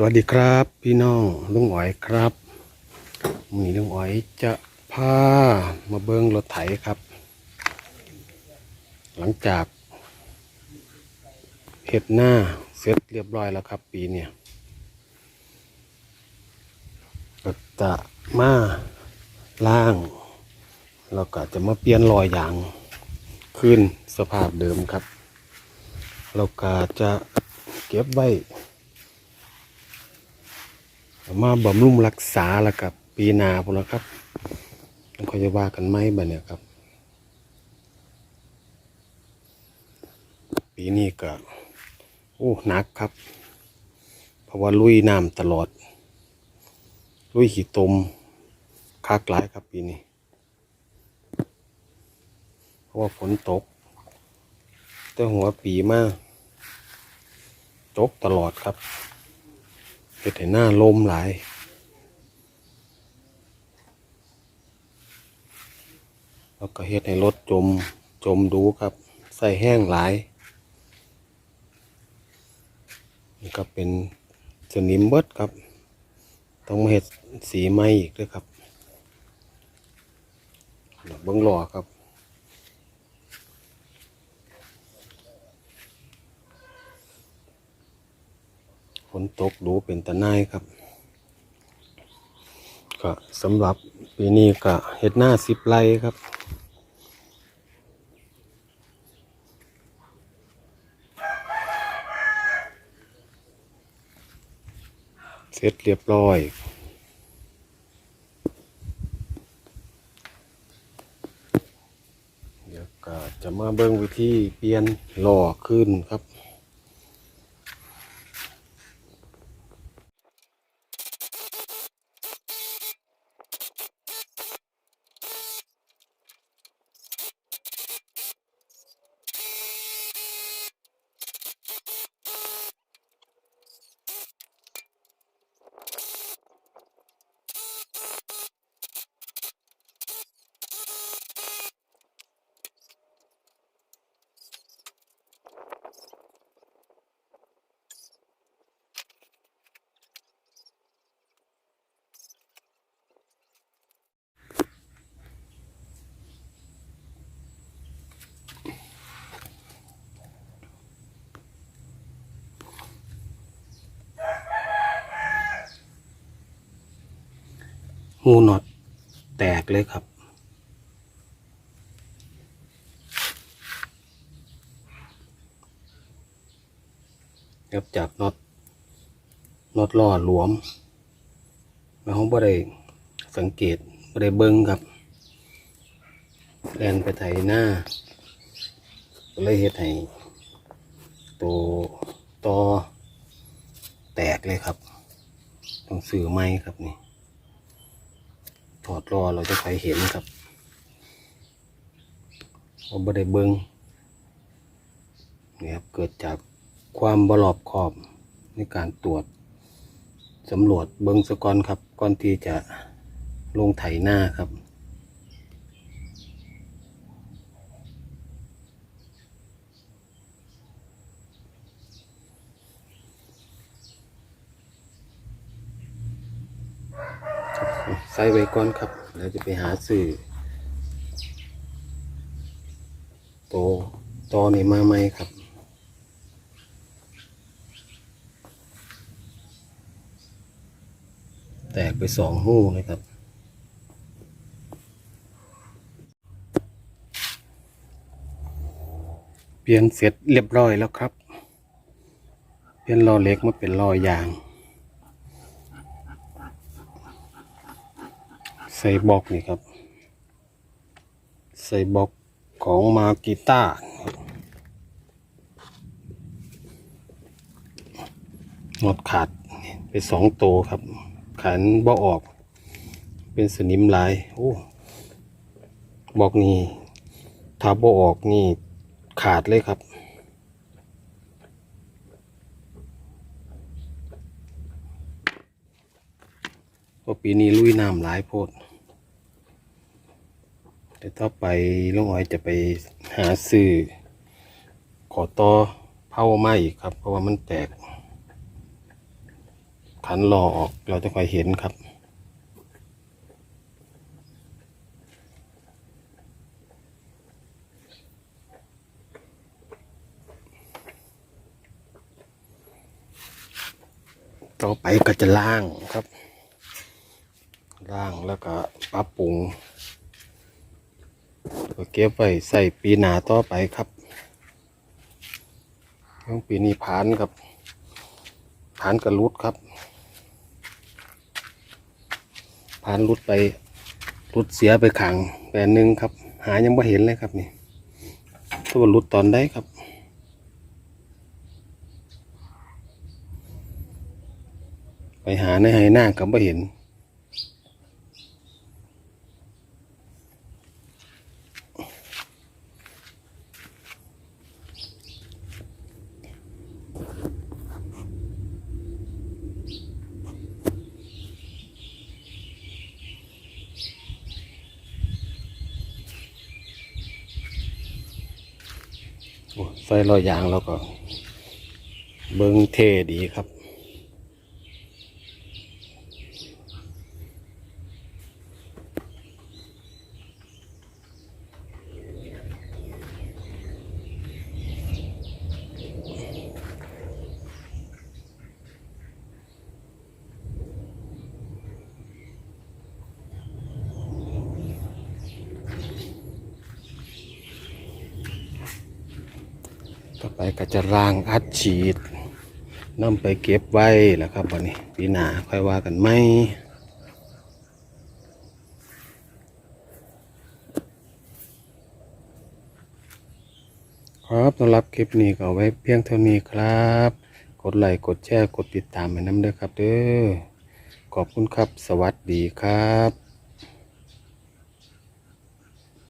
สวัสดีครับ พี่น้องลุงอ๋อยครับมีลุงอ๋อยจะพามาเบิ้งรถไถครับ หลังจากเห็ดหน้าเสร็จเรียบร้อยแล้วครับ ปีเนี่ยก็จะมาล่าง แล้วก็จะมาเปลี่ยนรอยยางขึ้นสภาพเดิมครับ แล้วก็จะเก็บไว้ มาบำรุงรักษาแล้วกับปีนาพุ่นละครับต้องคอยจะว่ากันไหมบัดเนี่ยครับ ปีนี้ก็โอ้หนักครับ เพราะว่าลุยน้ำตลอด ลุยขี้ตมคักหลายครับปีนี้ เพราะว่าฝนตก แต่หัวปีมากตกตลอดครับ ดให้หน้าลมหลายแล้วก็เห็ดให้รถจมจมดูครับ ใส่แห้งหลายนี่ก็เป็นสนิมเบิดครับ ต้องมาเห็ดสีไม้อีกด้วยครับเบิ้งหล่อครับ นตกดูเป็นตะไนายครับก็สำหรับปีนี้ก็เห็ดหน้าสิบไร่ครับเสร็จเรียบร้อย เดี๋ยวก็จะมาเบิ่งวิธีเปลี่ยนหล่อขึ้นครับ หูน็อตแตกเลยครับ ครับจากน็อตน็อตล่อหลวมแล้วเขาบ่ได้สังเกตบ่ได้เบิ้งครับแลนไปไถหน้าก็เลยเฮ็ดให้ตัวต่อแตกเลยครับ ต้องซื้อไม้ครับนี่ ถอดรอเราจะใครเห็นครับเราไม่ได้เบิงนี่ครับเกิดจากความบรอบขอบในการตรวจสำรวจเบิงสกอนครับก่อนที่จะลงไถหน้าครับ ใส่ไว้ก่อนครับ แล้วจะไปหาซื้อโตตอนี่มาไหมครับ แตกไปสองหูเลยครับเปลี่ยนเสร็จเรียบร้อยแล้วครับ เปลี่ยนล้อเล็กมาเป็นล้อยาง ใส่บล็อกนี่ครับ ใส่บล็อกของมากิต้าหมดขาดไปสองตัวครับ ขันบ่ออก เป็นสนิมลายโอ้บล็อกนี่ถ้าบ่ออกนี่ขาดเลยครับเพราะปีนี้ลุยน้ำหลายโพด แต่ต่อไปลุงอ้อยจะไปหาซื้อขอต่อเผามาอีกครับ เพราะว่ามันแตก ขันหล่อออกเราจะค่อยเห็นครับต่อไปก็จะล่างครับ ล่างแล้วก็ปรับปรุง ก็เก็บไว้ใส่ปีหนาต่อไปครับช่วงปีนี้ผ่านครับผ่านกระลุดครับผ่านรุดไปรุดเสียไปขังแปลนหนึ่งครับ หายังไม่เห็นเลยครับนี่ตัวรุดตอนได้ครับไปหาในไหหน้าก็ไม่เห็น ใส่รอยยางแล้วก็ เบิ้งเทดีครับ ต่อไปก็จะร่างอัดฉีดนำไปเก็บไว้แล้วครับวันนี้ปีหน้าค่อยว่ากันไหมครับสำหรับคลิปนี้ก็ไว้เพียงเท่านี้ครับ กดไลค์กดแชร์กดติดตามให้น้ำเด้อครับเด้อขอบคุณครับ สวัสดีครับ